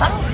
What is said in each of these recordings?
தலை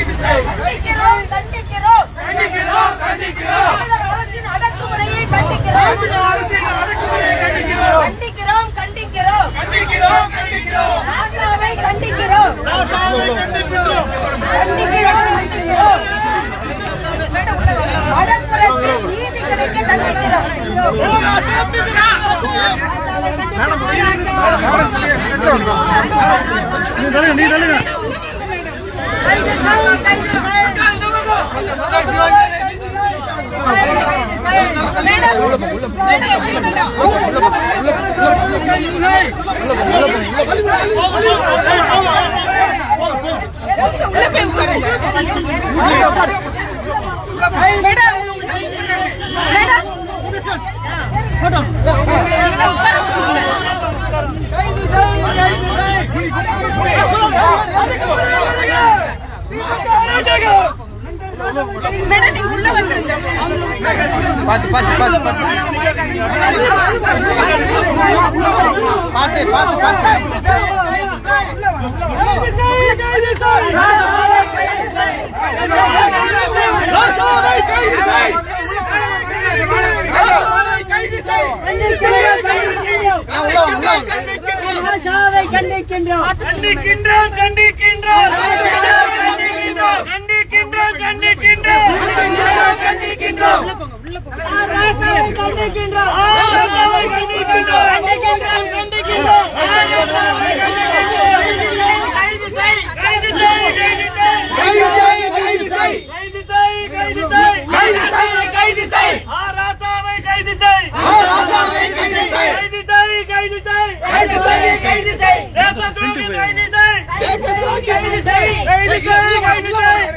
கண்டிக்கிறோம் கண்டிக்கிறோம் கண்டிக்கிறோம் அரசின் அடக்குமுறையை கண்டிக்கிறோம் அரசின் கண்டிக்கிறோம். கண்டிக்கிறோம் கண்டிக்கிறோம். கண்டிக்கிறோம் நாசாவை கண்டிக்கிறோம். நாசாவை கண்டிக்கிறோம். கண்டிக்கிறோம் கண்டிக்கிறோம். நீதி கிடைக்க கண்டிக்கிறோம். மேடம் நீ நீ தள்ளுங்க. Let's go! மிரட்டி உள்ள வந்துருங்க கண்டிக்கின்றோம் கண்டிக்கின்றோம் கண்டிக்கின்றோம் கண்டிக்கின்றோம். கைது செய் தேச துரோகி கைது செய் தேச துரோகி கைது செய் கைது செய் கைது செய் கைது செய்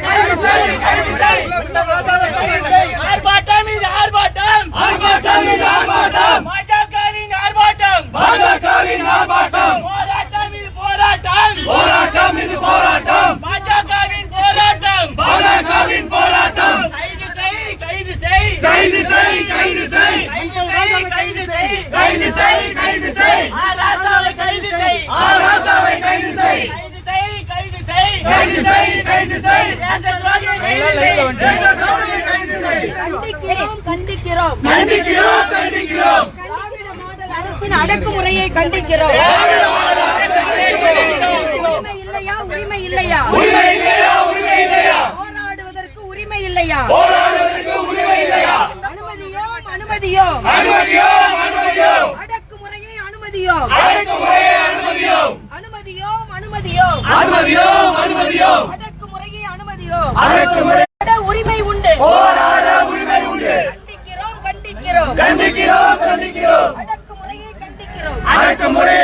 அடக்குமுறையை கண்டிக்கிறோம். உரிமை இல்லையா உரிமை இல்லையா? போராடுவதற்கு உரிமை இல்லையா? அனுமதியோம் அனுமதியோம் அடக்குமுறையை அனுமதியோம் அனுமதியோம் அனுமதியோம் அடக்குமுறையை அனுமதியோம்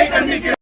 கண்டிக்கிறோம்